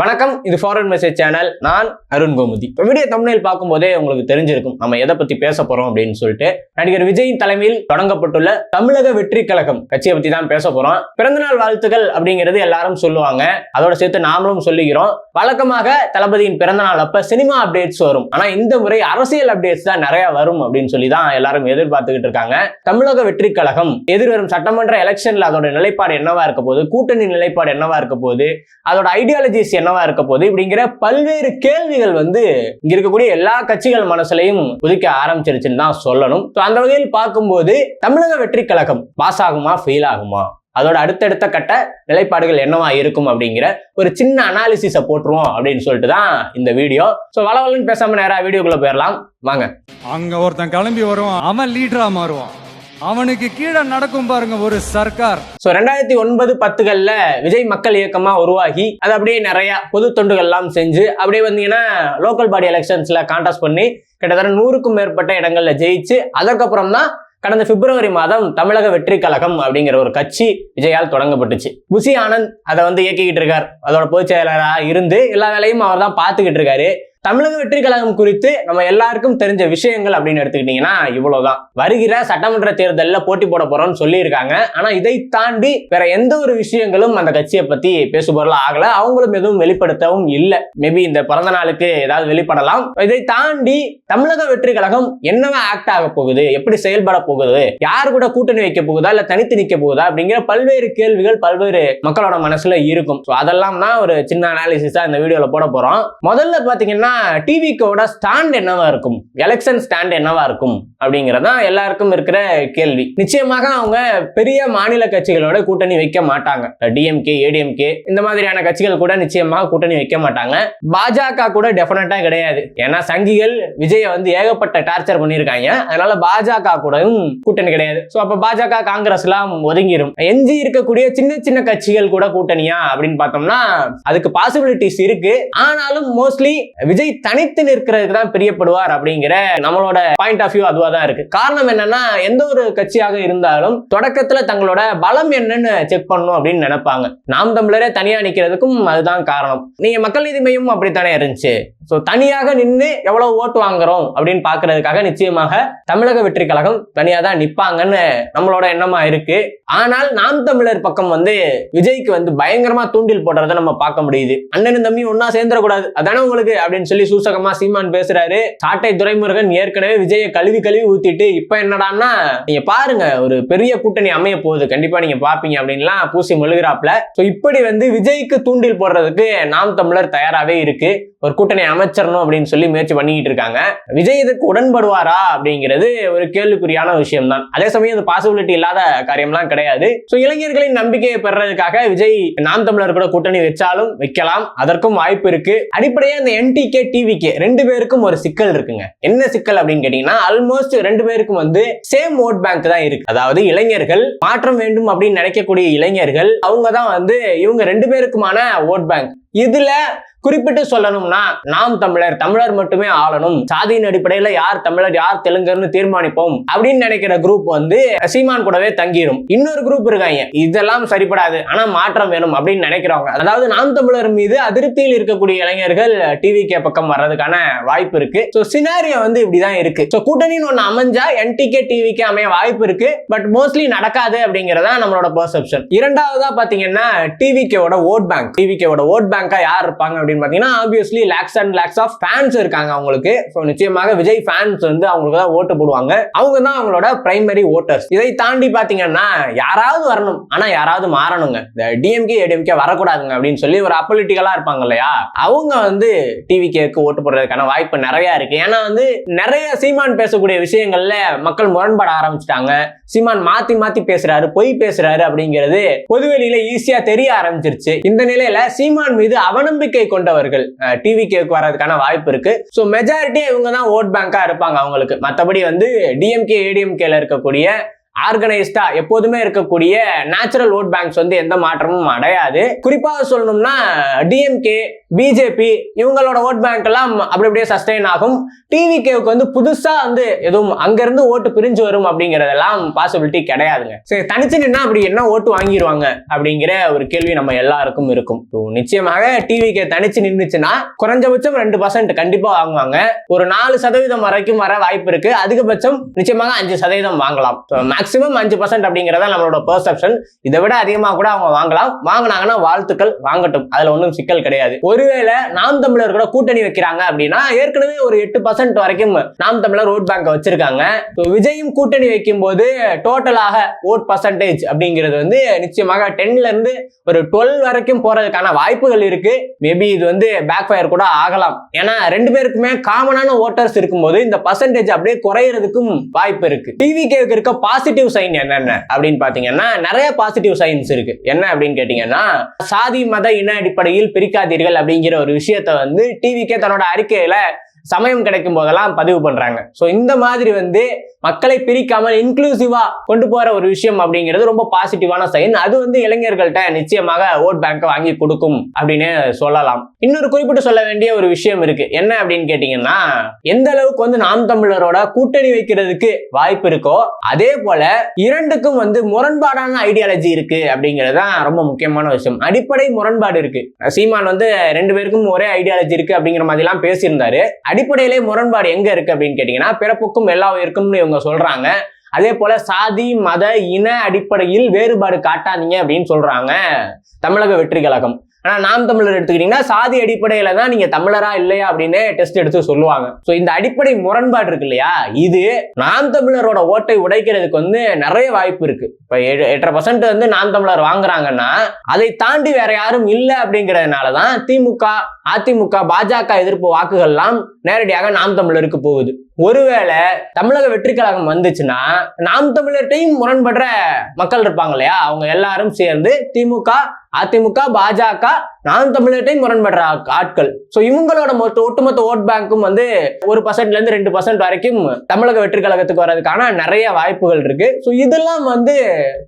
வணக்கம் இது foreign message channel நான் அருண் கோமுதி. இப்போ வீடியோ தமிழில் பார்க்கும்போதே உங்களுக்கு தெரிஞ்சிருக்கும். நம்ம எதை பத்தி பேச போறோம் அப்படின்னு சொல்லிட்டு நடிகர் விஜயின் தலைமையில் தொடங்கப்பட்டுள்ள தமிழக வெற்றி கழகம் கட்சியை பத்தி தான் பேச போறோம். பிறந்தநாள் வாழ்த்துக்கள் அப்படிங்கிறது எல்லாரும் சொல்லுவாங்க. அதோட சேர்த்து நாமளும் சொல்லுகிறோம். வழக்கமாக தளபதியின் பிறந்தநாள் அப்ப சினிமா அப்டேட்ஸ் வரும். ஆனா இந்த முறை அரசியல் அப்டேட்ஸ் தான் நிறைய வரும் அப்படின்னு சொல்லி தான் எல்லாரும் எதிர்பார்த்துக்கிட்டு இருக்காங்க. தமிழக வெற்றி கழகம் எதிர்வரும் சட்டமன்ற எலெக்ஷன்ல அதோட நிலைப்பாடு என்னவா இருக்க போகுது? கூட்டணி நிலைப்பாடு என்னவா இருக்க போகுது? அதோட ஐடியாலஜிஸ் என்னவா இருக்க போகுது இப்படிங்கிற பல்வேறு கேள்விகள் வந்து இங்க இருக்கக்கூடிய எல்லா கட்சிகள் மனசுலையும் உதிக்க ஆரம்பிச்சிருச்சுன்னு தான் சொல்லணும். அந்த வகையில் பார்க்கும்போது தமிழக வெற்றி கழகம் பாஸ் ஆகுமா ஃபெயில் ஆகுமா? அதோட அடுத்தடுத்த கட்ட நிலைப்பாடுகள் என்னவா இருக்கும் அப்படிங்கிற ஒரு சின்ன அனாலிசிஸை போட்டுருவோம் அப்படின்னு சொல்லிட்டு தான் இந்த வீடியோ. ஸோ வளவலன்னு பேசாம நேராக வீடியோக்குள்ள போயிடலாம். வாங்க. அங்க ஒருத்தன் கிளம்பி வருவான் அவன் லீடரா மாறுவான். அவனுக்கு கீழே நடக்கும் பாருங்க ஒரு சர்க்கார். ஸோ ரெண்டாயிரத்தி ஒன்பது பத்துகளில் விஜய் மக்கள் இயக்கமா உருவாகி அது அப்படியே நிறைய பொது தொண்டுகள்லாம் செஞ்சு அப்படியே வந்தீங்கன்னா லோக்கல் பாடி எலெக்ஷன்ஸ்ல கான்டாஸ்ட் பண்ணி கிட்டத்தட்ட நூறுக்கும் மேற்பட்ட இடங்கள்ல ஜெயிச்சு அதற்கப்புறம் தான் கடந்த பிப்ரவரி மாதம் தமிழக வெற்றி கழகம் அப்படிங்கிற ஒரு கட்சி விஜயால் தொடங்கப்பட்டுச்சு. புசி ஆனந்த் அதை வந்து இயக்கிக்கிட்டு இருக்கார். அதோட பொதுச் செயலராக இருந்து எல்லா வேலையும் அவர் தான் பார்த்துக்கிட்டு இருக்காரு. தமிழக வெற்றி கழகம் குறித்து நம்ம எல்லாருக்கும் தெரிஞ்ச விஷயங்கள் அப்படின்னு எடுத்துக்கிட்டீங்கன்னா இவ்வளவுதான். வருகிற சட்டமன்ற தேர்தலில் போட்டி போட போறோம்னு சொல்லியிருக்காங்க. ஆனா இதை தாண்டி வேற எந்த ஒரு விஷயங்களும் அந்த கட்சியை பத்தி பேசுபொருள் ஆகல. அவங்களும் எதுவும் வெளிப்படுத்தவும் இல்லை. மேபி இந்த பிறந்த நாளுக்கு ஏதாவது வெளிப்படலாம். இதை தாண்டி தமிழக வெற்றி கழகம் என்னவா ஆக்ட் ஆக போகுது? எப்படி செயல்பட போகுது? யார் கூட கூட்டணி வைக்க போகுதா? இல்ல தனித்து நிக்க போகுதா? அப்படிங்கிற பல்வேறு கேள்விகள் பல்வேறு மக்களோட மனசுல இருக்கும். அதெல்லாம் தான் ஒரு சின்ன அனாலிசிஸா இந்த வீடியோல போட போறோம். முதல்ல பாத்தீங்கன்னா டிவிக்கோட ஸ்டாண்ட் என்னவா இருக்கும்? எலெக்ஷன் ஸ்டாண்ட் என்னவா இருக்கும்? அப்படிங்கறதான் எல்லாருக்கும் இருக்கிற கேள்வி. நிச்சயமாக அவங்க பெரிய மாநில கட்சிகளோட கூட்டணி வைக்க மாட்டாங்க. டிஎம்கே ஏடிஎம்கே இந்த மாதிரியான கட்சிகள் கூட நிச்சயமாக கூட்டணி வைக்க மாட்டாங்க. பாஜக கூட டெஃபினட்டா கிடையாது. ஏன்னா சங்கிகள் விஜயை வந்து ஏகப்பட்ட டார்ச்சர் பண்ணியிருக்காங்க. அதனால பாஜக கூடவும் கூட்டணி கிடையாது. ஸோ அப்ப பாஜக காங்கிரஸ் எல்லாம் ஒதுங்கிடும் எஞ்சி இருக்கக்கூடிய சின்ன சின்ன கட்சிகள் கூட கூட்டணியா அப்படின்னு பார்த்தோம்னா அதுக்கு பாசிபிலிட்டிஸ் இருக்கு. ஆனாலும் மோஸ்ட்லி விஜய் விஜய் தனித்து நிற்கிறதுக்கு தான் பிரியப்படுவார் அப்படிங்கிற நம்மளோட பாயிண்ட் ஆஃப் வியூ அதுவா தான் இருக்கு. காரணம் என்னன்னா எந்த ஒரு கட்சியாக இருந்தாலும் தொடக்கத்துல தங்களோட பலம் என்னன்னு செக் பண்ணணும் அப்படின்னு நினைப்பாங்க. நாம் தமிழரே தனியா நிக்கிறதுக்கும் அதுதான் காரணம். நீங்க மக்கள் நீதி மையம் அப்படித்தானே இருந்துச்சு. ஸோ தனியாக நின்று எவ்வளவு ஓட்டு வாங்குறோம் அப்படின்னு பாக்குறதுக்காக நிச்சயமாக தமிழக வெற்றி கழகம் தனியா தான் நிப்பாங்கன்னு நம்மளோட எண்ணமா இருக்கு. ஆனால் நாம் தமிழர் பக்கம் வந்து விஜய்க்கு வந்து பயங்கரமா தூண்டில் போடுறத நம்ம பார்க்க முடியுது. அண்ணனும் தம்பி ஒன்னா சேர்ந்துடக்கூடாது. அதானே உங்களுக்கு? அப்படின்னு சொல்லி சூசகமா சீமான் பேசுறாரு. சாட்டை துரைமுருகன் ஏற்கனவே விஜயை கழுவி கழுவி ஊத்திட்டு இப்ப என்னடான்னா நீங்க பாருங்க ஒரு பெரிய கூட்டணி அமைய போகுது. கண்டிப்பா நீங்க பாப்பீங்க அப்படின்லாம் பூசி மொழுகிறாப்ல ஸோ இப்படி வந்து விஜய்க்கு தூண்டில் போடுறதுக்கு நாம் தமிழர் தயாராகவே இருக்கு. ஒரு கூட்டணி அமைச்சரணும் அப்படின்னு சொல்லி முயற்சி பண்ணிக்கிட்டு இருக்காங்க. விஜய் இதுக்கு உடன்படுவாரா அப்படிங்கிறது ஒரு கேள்விக்குறியான விஷயம் தான் அதே சமயம் அது பாசிபிலிட்டி இல்லாத காரியம்லாம் கிடையாது. ஸோ இளைஞர்களின் நம்பிக்கையை பெறதுக்காக விஜய் நாம் தமிழர் கூட கூட்டணி வச்சாலும் வைக்கலாம். அதற்கும் வாய்ப்பு இருக்கு. அடிப்படையாக இந்த என்டிகே டிவிகே ரெண்டு பேருக்கும் ஒரு சிக்கல் இருக்குங்க. என்ன சிக்கல் அப்படின்னு கேட்டீங்கன்னா ஆல்மோஸ்ட் ரெண்டு பேருக்கும் வந்து சேம் ஓட் பேங்க் தான் இருக்கு. அதாவது இளைஞர்கள் மாற்றம் வேண்டும் அப்படின்னு நினைக்கக்கூடிய இளைஞர்கள் அவங்க தான் வந்து இவங்க ரெண்டு பேருக்குமான ஓட் பேங்க் இதுல குறிப்பிட்டு சொல்லணும்னா நாம் தமிழர் தமிழர் மட்டுமே ஆளணும். சாதியின் அடிப்படையில யார் தமிழர் யார் தெலுங்கர்னு தீர்மானிப்போம் அப்படின்னு நினைக்கிற குரூப் வந்து சீமான் கூடவே தங்கிரும். இன்னொரு குரூப் இருக்காங்க. இதெல்லாம் சரிப்படாது. ஆனா மாற்றம் வேணும் அப்படின்னு நினைக்கிறவங்க. அதாவது நாம் தமிழர் மீது அதிருப்தியில் இருக்கக்கூடிய இளைஞர்கள் டிவி கே பக்கம் வர்றதுக்கான வாய்ப்பு இருக்கு. ஸோ சினாரியோ வந்து இப்படிதான் இருக்கு. ஸோ கூட்டணின்னு ஒன்று அமைஞ்சா என்டிகே டிவிக்கு அமைய வாய்ப்பு இருக்கு. பட் மோஸ்ட்லி நடக்காது அப்படிங்கறதா நம்மளோட பெர்செப்ஷன் இரண்டாவதா பாத்தீங்கன்னா டிவிகேவோட ஓட் பேங்க் டிவிகேவோட ஓட் பேங்க் யார் இருப்பாங்க அப்படின்னு பாத்தீங்கன்னா obviously lakhs and lakhs of fans இருக்காங்க அவங்களுக்கு. ஸோ நிச்சயமாக விஜய் ஃபேன்ஸ் வந்து அவங்களுக்கு தான் ஓட்டு போடுவாங்க. அவங்க தான் அவங்களோட பிரைமரி ஓட்டர்ஸ் இதை தாண்டி பார்த்தீங்கன்னா யாராவது வரணும். ஆனா யாராவது மாறணுங்க. இந்த டிஎம்கே ஏடிஎம்கே வரக்கூடாதுங்க அப்படின்னு சொல்லி ஒரு அப்பொலிட்டிக்கலா இருப்பாங்க இல்லையா? அவங்க வந்து டிவிகேக்கு ஓட்டு போடுறதுக்கான வாய்ப்பு நிறைய இருக்கு. ஏன்னா வந்து நிறைய சீமான் பேசக்கூடிய விஷயங்கள்ல மக்கள் முரண்பட ஆரம்பிச்சிட்டாங்க. சீமான் மாத்தி மாத்தி பேசுறாரு பொய் பேசுறாரு அப்படிங்கிறது பொதுவெளியில ஈஸியா தெரிய ஆரம்பிச்சிருச்சு. இந்த நிலையில சீமான் மீது அவநம்பிக்கை கொண்டவர்கள் டிவி கேக்கு வர்றதுக்கான வாய்ப்பு இருக்கு. ஸோ மெஜாரிட்டியா இவங்க தான் ஓட் பேங்கா இருப்பாங்க அவங்களுக்கு. மற்றபடி வந்து டிஎம்கே ஏடிஎம்கேல இருக்கக்கூடிய ஆர்கனைஸ்டா எப்போதுமே இருக்கக்கூடிய நேச்சுரல் ஓட் பேங்க்ஸ் வந்து எந்த மாற்றமும் அடையாது. குறிப்பாக சொல்லணும்னா டிஎம்கே பிஜேபி இவங்களோட ஓட் பேங்க் எல்லாம் அப்படி அப்படியே சஸ்டெயின் ஆகும். டிவிகேவுக்கு வந்து புதுசா வந்து எதுவும் அங்கிருந்து ஓட்டு பிரிஞ்சு வரும் அப்படிங்கறதெல்லாம் பாசிபிலிட்டி கிடையாதுங்க. சரி தனிச்சு நின்னா அப்படி என்ன ஓட்டு வாங்கிடுவாங்க அப்படிங்கிற ஒரு கேள்வி நம்ம எல்லாருக்கும் இருக்கும். நிச்சயமாக டிவிகே தனிச்சு நின்றுச்சுன்னா குறைஞ்சபட்சம் ரெண்டு பர்சன்ட் கண்டிப்பா வாங்குவாங்க. ஒரு நாலு சதவீதம் வரைக்கும் வர வாய்ப்பு இருக்கு. அதிகபட்சம் நிச்சயமாக அஞ்சு சதவீதம் வாங்கலாம். மேக்சிமம் அஞ்சு பர்சன்ட் அப்படிங்கிறத நம்மளோட பெர்செப்ஷன் இதை விட அதிகமாக கூட அவங்க வாங்கலாம். வாங்கினாங்கன்னா வாழ்த்துக்கள் வாங்கட்டும். அதுல ஒன்றும் சிக்கல் கிடையாது. ஒருவேளை நாம் தமிழர் கூட கூட்டணி வைக்கிறாங்க அப்படின்னா ஏற்கனவே ஒரு எட்டு பர்சன்ட் வரைக்கும் நாம் தமிழர் ஓட் பேங்க் வச்சிருக்காங்க. விஜயும் கூட்டணி வைக்கும் போது டோட்டலாக ஓட் பர்சன்டேஜ் அப்படிங்கிறது வந்து நிச்சயமாக டென்ல இருந்து ஒரு டுவெல் வரைக்கும் போறதுக்கான வாய்ப்புகள் இருக்கு. மேபி இது வந்து பேக் ஃபயர் கூட ஆகலாம். ஏன்னா ரெண்டு பேருக்குமே காமனான ஓட்டர்ஸ் இருக்கும்போது இந்த பர்சன்டேஜ் அப்படியே குறையறதுக்கும் வாய்ப்பு இருக்கு. டிவி கேவுக்கு இருக்க பாசிட்டிவ் சைன் என்னென்ன? அப்படின்னு பார்த்தீங்கன்னா நிறைய பாசிட்டிவ் சைன்ஸ் இருக்கு. என்ன அப்படின்னு கேட்டீங்கன்னா சாதி மத இன அடிப்படையில் பிரிக்காதீர்கள் அப்படிங்கிற ஒரு விஷயத்த வந்து டிவிக்கே தன்னோட அறிக்கையில சமயம் கிடைக்கும் போதெல்லாம் பதிவு பண்றாங்க. ஸோ இந்த மாதிரி வந்து மக்களை பிரிக்காமல் இன்க்ளூசிவா கொண்டு போற ஒரு விஷயம் அப்படிங்கிறது ரொம்ப பாசிட்டிவான சைன் அது வந்து இளைஞர்கள்ட்ட நிச்சயமாக ஓட் பேங்கை வாங்கி கொடுக்கும் அப்படின்னு சொல்லலாம். இன்னொரு குறிப்பிட்டு சொல்ல வேண்டிய ஒரு விஷயம் இருக்கு. என்ன அப்படின்னு கேட்டீங்கன்னா எந்த அளவுக்கு வந்து நாம் தமிழரோட கூட்டணி வைக்கிறதுக்கு வாய்ப்பு இருக்கோ அதே போல இரண்டுக்கும் வந்து முரண்பாடான ஐடியாலஜி இருக்கு அப்படிங்கிறது தான் ரொம்ப முக்கியமான விஷயம். அடிப்படை முரண்பாடு இருக்கு. சீமான் வந்து ரெண்டு பேருக்கும் ஒரே ஐடியாலஜி இருக்கு அப்படிங்கிற மாதிரிலாம் பேசியிருந்தாரு. அடிப்படையிலே முரண்பாடு எங்க இருக்கு அப்படின்னு கேட்டீங்கன்னா பிறப்புக்கும் எல்லா உயிருக்கும்னு இவங்க சொல்றாங்க. அதே போல சாதி மத இன அடிப்படையில் வேறுபாடு காட்டாதீங்க அப்படின்னு சொல்றாங்க தமிழக வெற்றி கழகம். ஆனால் நாம் தமிழர் எடுத்துக்கிட்டீங்கன்னா சாதி அடிப்படையில் தான் நீங்கள் தமிழரா இல்லையா அப்படின்னு டெஸ்ட் எடுத்து சொல்லுவாங்க. ஸோ இந்த அடிப்படை முரண்பாடு இருக்கு இல்லையா? இது நாம் தமிழரோட ஓட்டை உடைக்கிறதுக்கு வந்து நிறைய வாய்ப்பு இருக்கு. இப்போ எட்டரை பர்சன்ட் வந்து நாம் தமிழர் வாங்குறாங்கன்னா அதை தாண்டி வேற யாரும் இல்லை அப்படிங்கிறதுனால தான் திமுக அதிமுக பாஜக எதிர்ப்பு வாக்குகள்லாம் நேரடியாக நாம் தமிழருக்கு போகுது. ஒருவேளை தமிழக வெற்றி கழகம் வந்துச்சுன்னா நாம் தமிழர்கிட்டையும் முரண்படுற மக்கள் இருப்பாங்க இல்லையா? அவங்க எல்லாரும் சேர்ந்து திமுக அதிமுக பாஜக நாம் தமிழர்கிட்டையும் முரண்படுற ஆட்கள். ஸோ இவங்களோட மொத்த ஒட்டுமொத்த ஓட் பேங்க்கும் வந்து ஒரு பர்சன்ட்ல இருந்து ரெண்டு பர்சன்ட் வரைக்கும் தமிழக வெற்றி கழகத்துக்கு வர்றதுக்கான நிறைய வாய்ப்புகள் இருக்கு. ஸோ இதெல்லாம் வந்து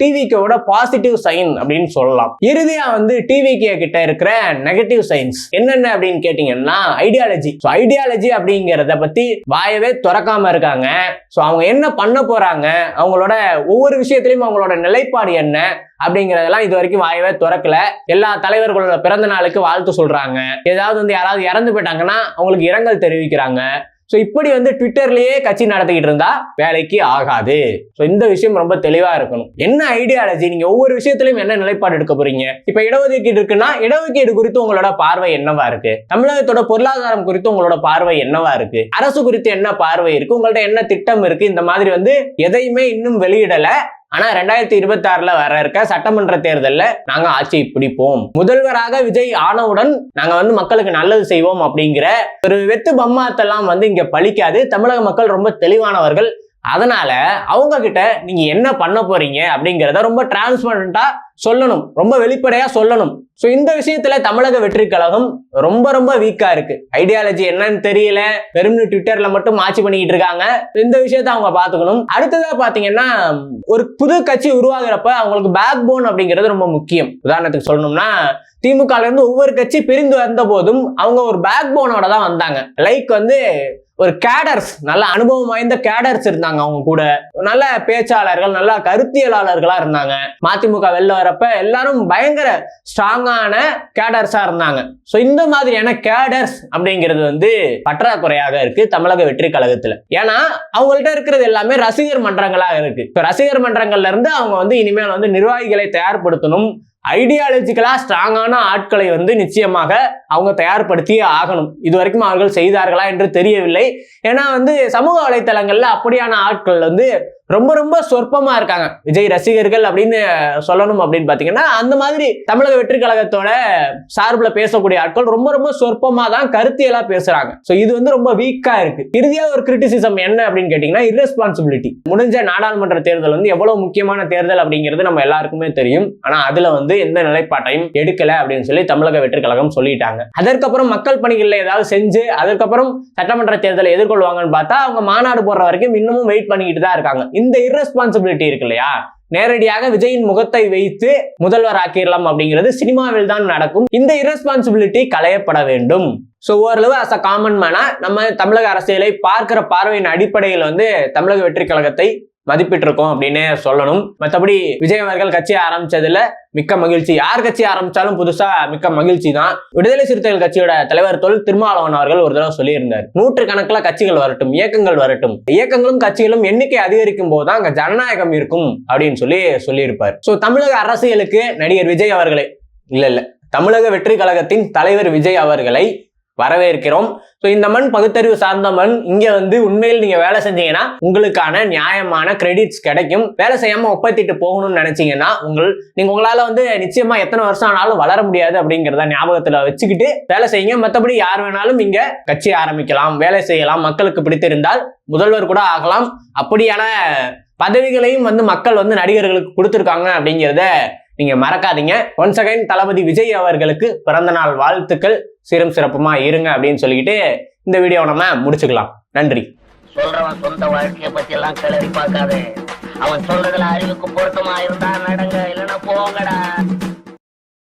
டிவிக்கோட பாசிட்டிவ் சைன் அப்படின்னு சொல்லலாம். இறுதியா வந்து டிவிகே கிட்ட இருக்கிற நெகட்டிவ் சைன்ஸ் என்னென்ன அப்படின்னு கேட்டீங்கன்னா ஐடியாலஜி ஸோ ஐடியாலஜி அப்படிங்கிறத பத்தி வாயவே திறக்காம இருக்காங்க. ஸோ அவங்க என்ன பண்ண போறாங்க? அவங்களோட ஒவ்வொரு விஷயத்திலையும் அவங்களோட நிலைப்பாடு என்ன? அப்படிங்கறதெல்லாம் இது வரைக்கும் வாயவே திறக்கல. எல்லா தலைவர்களோட பிறந்த நாளுக்கு வாழ்த்து சொல்றாங்க. ஏதாவது வந்து யாராவது இறந்து போயிட்டாங்கன்னா அவங்களுக்கு இரங்கல் தெரிவிக்கிறாங்க. ஸோ இப்படி வந்து ட்விட்டர்லயே கட்சி நடத்திக்கிட்டு இருந்தா வேலைக்கு ஆகாது. ஸோ இந்த விஷயம் ரொம்ப தெளிவா இருக்கணும். என்ன ஐடியாலஜி நீங்க ஒவ்வொரு விஷயத்திலையும் என்ன நிலைப்பாடு எடுக்க போறீங்க? இப்ப இடஒதுக்கீடு இருக்குன்னா இடஒதுக்கீடு குறித்து உங்களோட பார்வை என்னவா இருக்கு? தமிழகத்தோட பொருளாதாரம் குறித்து உங்களோட பார்வை என்னவா இருக்கு? அரசு குறித்து என்ன பார்வை இருக்கு? உங்கள்ட்ட என்ன திட்டம் இருக்கு? இந்த மாதிரி வந்து எதையுமே இன்னும் வெளியிடல. ஆனா ரெண்டாயிரத்தி இருபத்தி ஆறுல வர இருக்க சட்டமன்ற தேர்தலில் நாங்க ஆட்சியை பிடிப்போம். முதல்வராக விஜய் ஆனவுடன் நாங்க வந்து மக்களுக்கு நல்லது செய்வோம் அப்படிங்கிற ஒரு வெத்து பம்மாத்தெல்லாம் வந்து இங்க பழிக்காது. தமிழக மக்கள் ரொம்ப தெளிவானவர்கள். அதனால அவங்க கிட்ட நீங்க என்ன பண்ண போறீங்க அப்படிங்கிறத ரொம்ப டிரான்ஸ்பரண்டா சொல்லணும். ரொம்ப வெளிப்படையா சொல்லணும். ஸோ இந்த விஷயத்துல தமிழக வெற்றி கழகம் ரொம்ப ரொம்ப வீக்கா இருக்கு. ஐடியாலஜி என்னன்னு தெரியல. வெறும் ட்விட்டர்ல மட்டும் ஆட்சி பண்ணிக்கிட்டு இருக்காங்க. இந்த விஷயத்த அவங்க பாத்துக்கணும் அடுத்ததா பாத்தீங்கன்னா ஒரு புது கட்சி உருவாகிறப்ப அவங்களுக்கு பேக் போன் அப்படிங்கிறது ரொம்ப முக்கியம். உதாரணத்துக்கு சொல்லணும்னா திமுக இருந்து ஒவ்வொரு கட்சி பிரிந்து வந்த போதும் அவங்க ஒரு பேக் போனோட தான் வந்தாங்க. லைக் வந்து ஒரு கேடர்ஸ் நல்ல அனுபவம் வாய்ந்த கேடர்ஸ் இருந்தாங்க அவங்க கூட. நல்ல பேச்சாளர்கள் நல்ல கருத்தியலாளர்களா இருந்தாங்க. மதிமுக வெளில வரப்ப எல்லாரும் பயங்கர ஸ்ட்ராங்கான கேடர்ஸா இருந்தாங்க. ஸோ இந்த மாதிரியான கேடர்ஸ் அப்படிங்கிறது வந்து பற்றாக்குறையாக இருக்கு தமிழக வெற்றி கழகத்துல. ஏன்னா அவங்கள்ட்ட இருக்கிறது எல்லாமே ரசிகர் மன்றங்களாக இருக்கு. இப்போ ரசிகர் மன்றங்கள்ல இருந்து அவங்க வந்து இனிமேல் வந்து நிர்வாகிகளை தயார்படுத்தணும் ஐடியாலஜிக்கலாக ஸ்ட்ராங்கான ஆட்களை வந்து நிச்சயமாக அவங்க தயார்படுத்தியே ஆகணும். இது வரைக்கும் அவர்கள் செய்தார்களா என்று தெரியவில்லை. ஏன்னா வந்து சமூக வலைத்தளங்களில் அப்படியான ஆட்கள் வந்து ரொம்ப ரொம்ப சொற்பமா இருக்காங்க. விஜய் ரசிகர்கள் அப்படின்னு சொல்லணும் அப்படின்னு பாத்தீங்கன்னா அந்த மாதிரி தமிழக வெற்றி கழகத்தோட சார்பில் பேசக்கூடிய ஆட்கள் ரொம்ப ரொம்ப சொற்பமா தான் கருத்தியலா பேசுறாங்க. ஸோ இது வந்து ரொம்ப வீக்கா இருக்கு. இறுதியா ஒரு கிரிட்டிசிசம் என்ன அப்படின்னு கேட்டீங்கன்னா irresponsibility. முடிஞ்ச நாடாளுமன்ற தேர்தல் வந்து எவ்வளவு முக்கியமான தேர்தல் அப்படிங்கிறது நம்ம எல்லாருக்குமே தெரியும். ஆனா அதுல வந்து எந்த நிலைப்பாட்டையும் எடுக்கல அப்படின்னு சொல்லி தமிழக வெற்றி கழகம் சொல்லிட்டாங்க. அதற்கப்புறம் மக்கள் பணிகள்ல ஏதாவது செஞ்சு அதுக்கப்புறம் சட்டமன்ற தேர்தலை எதிர்கொள்வாங்கன்னு பார்த்தா அவங்க மாநாடு போடுற வரைக்கும் இன்னமும் வெயிட் பண்ணிக்கிட்டு தான் இருக்காங்க. இந்த irresponsibility இருக்கு இல்லையா நேரடியாக விஜயின் முகத்தை வைத்து முதல்வர் ஆக்கிடலாம் அப்படிங்கிறது சினிமாவில் தான் நடக்கும். இந்த இரஸ்பான்சிபிலிட்டி களையப்பட வேண்டும். ஸோ ஓரளவு அஸ் அ காமன் மேனா நம்ம தமிழக அரசியலை பார்க்கிற பார்வையின் அடிப்படையில் வந்து தமிழக வெற்றி கழகத்தை மதிப்பிட்டிருக்கோம் அப்படின்னே அப்படின்னு சொல்லணும். மற்றபடி விஜய் அவர்கள் கட்சி ஆரம்பிச்சதுல மிக்க மகிழ்ச்சி. யார் கட்சி ஆரம்பிச்சாலும் புதுசா மிக்க மகிழ்ச்சி தான். விடுதலை சிறுத்தைகள் கட்சியோட தலைவர் தொல் திருமாவளவன் அவர்கள் ஒரு தடவை சொல்லியிருந்தார். நூற்று கணக்கில் கட்சிகள் வரட்டும் இயக்கங்கள் வரட்டும். இயக்கங்களும் கட்சிகளும் எண்ணிக்கை அதிகரிக்கும் போது தான் அங்க ஜனநாயகம் இருக்கும் அப்படின்னு சொல்லி சொல்லியிருப்பார். ஸோ தமிழக அரசியலுக்கு நடிகர் விஜய் அவர்களை இல்ல இல்ல தமிழக வெற்றி கழகத்தின் தலைவர் விஜய் அவர்களை வரவேற்கிறோம். ஸோ இந்த மண் பகுத்தறிவு சார்ந்த மண் இங்கே வந்து உண்மையில் நீங்கள் வேலை செஞ்சீங்கன்னா உங்களுக்கான நியாயமான கிரெடிட்ஸ் கிடைக்கும். வேலை செய்யாமல் ஒப்பத்திட்டு போகணும்னு நினச்சிங்கன்னா உங்கள் நீங்கள் உங்களால் வந்து நிச்சயமா எத்தனை வருஷம் ஆனாலும் வளர முடியாது அப்படிங்கிறத ஞாபகத்துல வச்சுக்கிட்டு வேலை செய்யுங்க. மற்றபடி யார் வேணாலும் இங்கே கட்சி ஆரம்பிக்கலாம் வேலை செய்யலாம். மக்களுக்கு பிடித்திருந்தால் முதல்வர் கூட ஆகலாம். அப்படியான பதவிகளையும் வந்து மக்கள் வந்து நடிகர்களுக்கு கொடுத்துருக்காங்க அப்படிங்கிறத நீங்க மறக்காதீங்க. ஒன்ஸ் அகைன் தளபதி விஜய் அவர்களுக்கு பிறந்த நாள் வாழ்த்துக்கள். சிறும் சிறப்புமா இருங்க அப்படின்னு சொல்லிக்கிட்டு இந்த வீடியோ நம்ம முடிச்சுக்கலாம். நன்றி. சொல்றவன் சொந்த வாழ்க்கைய பத்தி எல்லாம் கிளறி பார்க்காதே. அவன் சொல்றதுல அறிவுக்கு பொருத்தமா இருந்தா நடங்க. இல்லைன்னா போங்கடா.